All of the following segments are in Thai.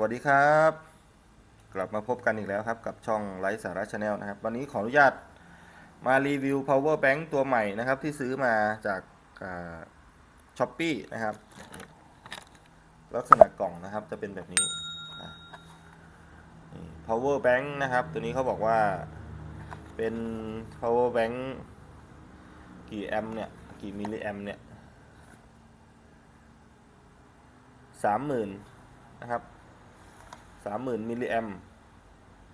วัสดีครับ กลับมาพบกันอีกแล้วครับกับช่องไลฟ์สาระชาแนลนะครับ วันนี้ขออนุญาตมารีวิว power bank ตัวใหม่นะครับที่ซื้อมาจากช้อปปี้นะครับ ลักษณะกล่องนะครับจะเป็นแบบนี้ power bank นะครับ ตัวนี้เขาบอกว่าเป็น power bank กี่แอมเนี่ยกี่มิลลิแอมเนี่ยสามหมื่นนะครับ สามหมื่นมิลลิแอม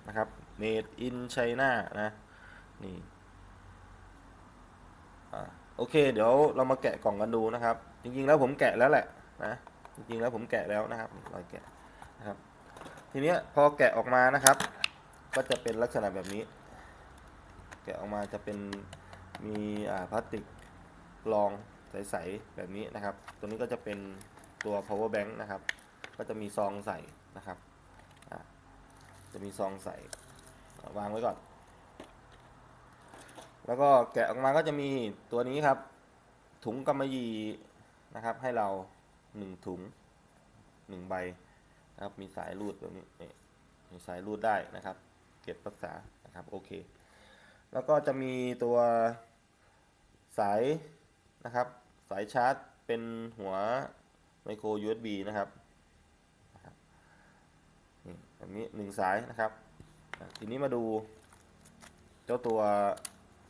นะครับ made in China นะนี่โอเค เดี๋ยวเรามาแกะกล่องกันดูนะครับ จริงๆแล้วผมแกะแล้วแหละนะจริงๆแล้วผมแกะแล้วนะครับรอยแกะนะครับ ทีนี้พอแกะออกมานะครับ ก็จะเป็นลักษณะแบบนี้ แกะออกมาจะเป็นมีพลาสติกรองใสๆแบบนี้นะครับ ตัวนี้ก็จะเป็นตัว power bank นะครับ ก็จะมีซองใส่นะครับ จะมีซองใส่วางไว้ก่อน แล้วก็แกะออกมาก็จะมีตัวนี้ครับ ถุงกำมะหยี่นะครับ ให้เราหนึ่งถุงหนึ่งใบนะครับ มีสายรูดแบบนี้มีสายรูดได้นะครับ เก็บรักษานะครับโอเค แล้วก็จะมีตัวสายนะครับ สายชาร์จเป็นหัวไมโคร USB นะครับ แบบนี้หนึ่งสายนะครับ ทีนี้มาดูเจ้าตัว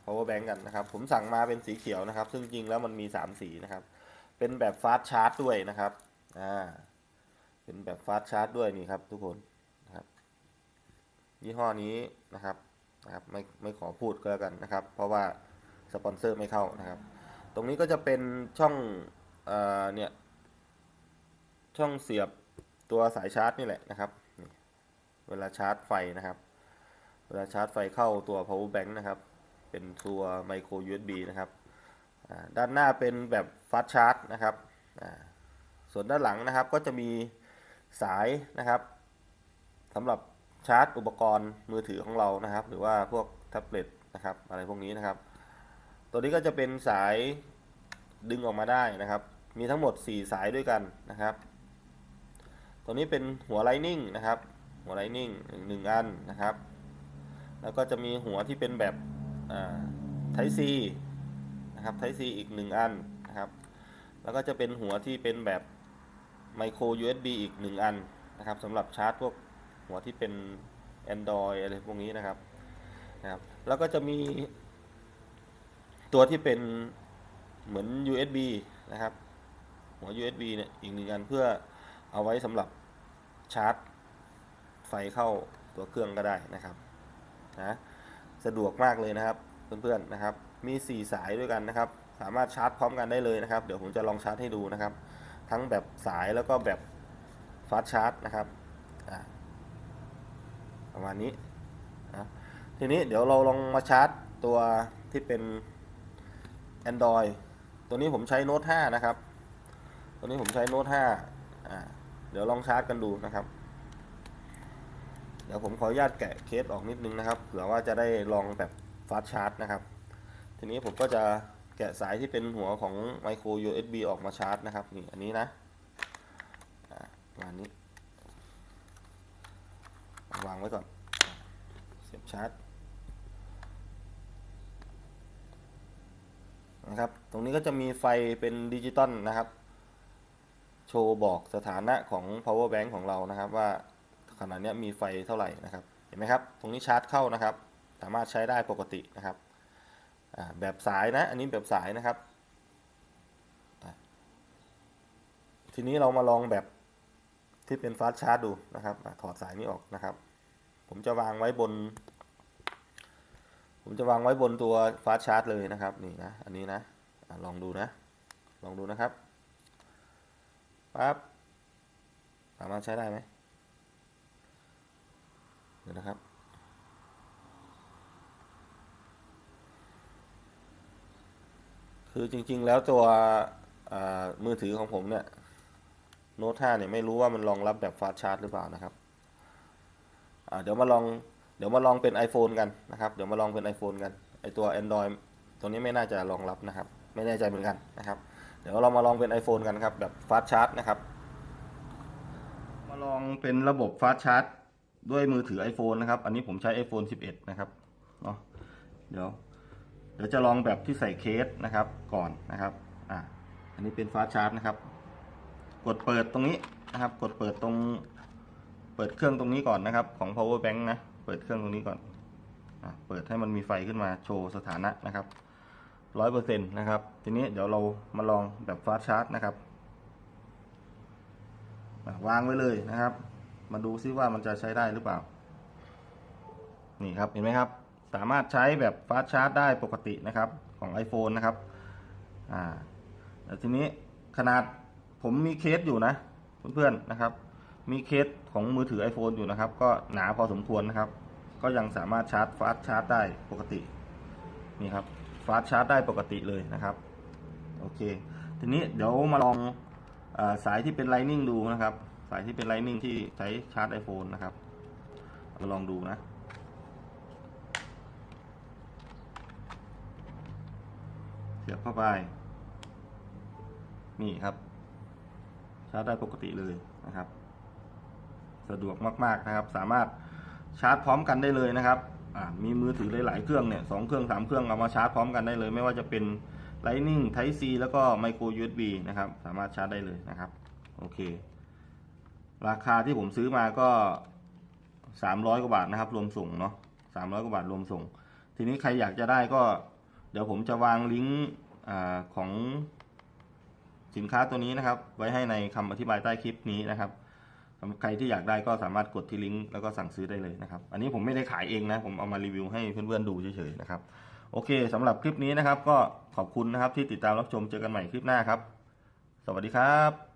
power bank กันนะครับ ผมสั่งมาเป็นสีเขียวนะครับ ซึ่งจริงแล้วมันมี 3 สีนะครับ เป็นแบบฟาสชาร์จด้วยนะครับ อ่า เป็นแบบฟาสชาร์จด้วยนี่ครับทุกคนนะครับ ยี่ห้อนี้นะครับนะครับ ไม่ไม่ขอพูดก็แล้วกันนะครับ เพราะว่าสปอนเซอร์ไม่เข้านะครับ ตรงนี้ก็จะเป็นช่องเอ่อเนี่ย ช่องเสียบตัวสายชาร์จนี่แหละนะครับ เวลาชาร์จไฟนะครับ เวลาชาร์จไฟเข้าตัว power bank นะครับ เป็นตัวไมโคร USB นะครับ ด้านหน้าเป็นแบบฟาสชาร์จนะครับ ส่วนด้านหลังนะครับก็จะมีสายนะครับสำหรับชาร์จอุปกรณ์มือถือของเรานะครับ หรือว่าพวกแท็บเล็ตนะครับอะไรพวกนี้นะครับ ตัวนี้ก็จะเป็นสายดึงออกมาได้นะครับ มีทั้งหมด 4 สายด้วยกันนะครับ ตัวนี้เป็นหัวไลนิ่งนะครับ หัวไลนิ่งหนึ่งอันนะครับ แล้วก็จะมีหัวที่เป็นแบบไทซีนะครับไทซีอีกหนึ่งอันนะครับ แล้วก็จะเป็นหัวที่เป็นแบบไมโคร USB อีกหนึ่งอันนะครับสำหรับชาร์จพวกหัวที่เป็น Android อะไรพวกนี้นะครับนะครับ แล้วก็จะมีตัวที่เป็นเหมือน USB นะครับ หัว USB เนี่ยอีกหนึ่งอันเพื่อเอาไว้สำหรับชาร์จ ไฟเข้าตัวเครื่องก็ได้นะครับนะสะดวกมากเลยนะครับเพื่อนๆนะครับ มี 4 สายด้วยกันนะครับ สามารถชาร์จพร้อมกันได้เลยนะครับ เดี๋ยวผมจะลองชาร์จให้ดูนะครับ ทั้งแบบสายแล้วก็แบบฟาสชาร์จนะครับประมาณนี้นะทีนี้เดี๋ยวเราลองมาชาร์จตัวที่เป็น Android ตัวนี้ผมใช้โน้ต5นะครับ ตัวนี้ผมใช้โน้ต5อ่าเดี๋ยวลองชาร์จกันดูนะครับ เดี๋ยวผมขออนุญาตแกะเคสออกนิดนึงนะครับ เผื่อว่าจะได้ลองแบบฟาสชาร์จนะครับ ทีนี้ผมก็จะแกะสายที่เป็นหัวของไมโคร USB ออกมาชาร์จนะครับนี่อันนี้นะอ่าประมาณนี้ วางไว้ก่อน เสียบชาร์จนะครับ ตรงนี้ก็จะมีไฟเป็นดิจิตอลนะครับ โชว์บอกสถานะของ power bank ของเรานะครับว่า ขณะนี้มีไฟเท่าไหร่นะครับ เห็นไหมครับ ตรงนี้ชาร์จเข้านะครับ สามารถใช้ได้ปกตินะครับแบบสายนะ อันนี้แบบสายนะครับ ทีนี้เรามาลองแบบที่เป็นฟาสชาร์จดูนะครับ ถอดสายนี้ออกนะครับ ผมจะวางไว้บน ผมจะวางไว้บนตัวฟาสชาร์จเลยนะครับ นี่นะ อันนี้นะอะลองดูนะ ลองดูนะครับปั๊บสามารถใช้ได้ไหม เดี๋ยวนะครับ คือจริงๆแล้วตัวมือถือของผมเนี่ยโน้ต5เนี่ยไม่รู้ว่ามันรองรับแบบฟาสชาร์จหรือเปล่านะครับเดี๋ยวมาลองเดี๋ยวมาลองเป็น iPhone กันนะครับ เดี๋ยวมาลองเป็น iPhone กันไอตัว Android ตัวนี้ไม่น่าจะรองรับนะครับ ไม่แน่ใจเหมือนกันนะครับ เดี๋ยวเรามาลองเป็น iPhone กันครับแบบ Fast Charge นะครับ มาลองเป็นระบบฟาสชาร์จ ด้วยมือถือ iPhone นะครับ อันนี้ผมใช้ iPhone 11 นะครับเนาะเดี๋ยว เดี๋ยวจะลองแบบที่ใส่เคสนะครับก่อนนะครับอะอันนี้เป็นฟาสชาร์จนะครับ กดเปิดตรงนี้นะครับ กดเปิดตรง เปิดเครื่องตรงนี้ก่อนนะครับ ของ power bank นะ เปิดเครื่องตรงนี้ก่อนอะเปิดให้มันมีไฟขึ้นมาโชว์สถานะนะครับร้อยเปอร์เซ็นต์นะครับ ทีนี้เดี๋ยวเรามาลองแบบฟาสชาร์จนะครับวางไว้เลยนะครับ มาดูซิว่ามันจะใช้ได้หรือเปล่า นี่ครับเห็นไหมครับ สามารถใช้แบบฟาสชาร์จได้ปกตินะครับของ iPhone นะครับอ่าแล้วทีนี้ขนาดผมมีเคสอยู่นะเพื่อนๆนะครับ มีเคสของมือถือ iPhone อยู่นะครับ ก็หนาพอสมควรนะครับ ก็ยังสามารถชาร์จฟาสชาร์จได้ปกตินี่ครับฟาสชาร์จได้ปกติเลยนะครับโอเค ทีนี้เดี๋ยวมาลองอาสายที่เป็น Lightning ดูนะครับ สายที่เป็น Lightning ที่ใช้ชาร์จ iPhone นะครับ มาลองดูนะเสียบเข้าไป นี่ครับ ชาร์จได้ปกติเลยนะครับ สะดวกมากๆนะครับ สามารถชาร์จพร้อมกันได้เลยนะครับอ่ามีมือถือหลายๆเครื่องเนี่ยสองเครื่องสามเครื่องเอามาชาร์จพร้อมกันได้เลย ไม่ว่าจะเป็น Lightning Type C แล้วก็ Micro USB นะครับ สามารถชาร์จได้เลยนะครับ โอเค ราคาที่ผมซื้อมาก็300กว่าบาทนะครับ รวมส่งเนาะ300กว่าบาทรวมส่ง ทีนี้ใครอยากจะได้ก็ เดี๋ยวผมจะวางลิงก์อของสินค้าตัวนี้นะครับ ไว้ให้ในคำอธิบายใต้คลิปนี้นะครับสำหรับใครที่อยากได้ก็สามารถกดที่ลิงก์แล้วก็สั่งซื้อได้เลยนะครับ อันนี้ผมไม่ได้ขายเองนะ ผมเอามารีวิวให้เพื่อนๆดูเฉยๆนะครับ โอเคสำหรับคลิปนี้นะครับ ก็ขอบคุณนะครับที่ติดตามรับชมเจอกันใหม่คลิปหน้าครับ สวัสดีครับ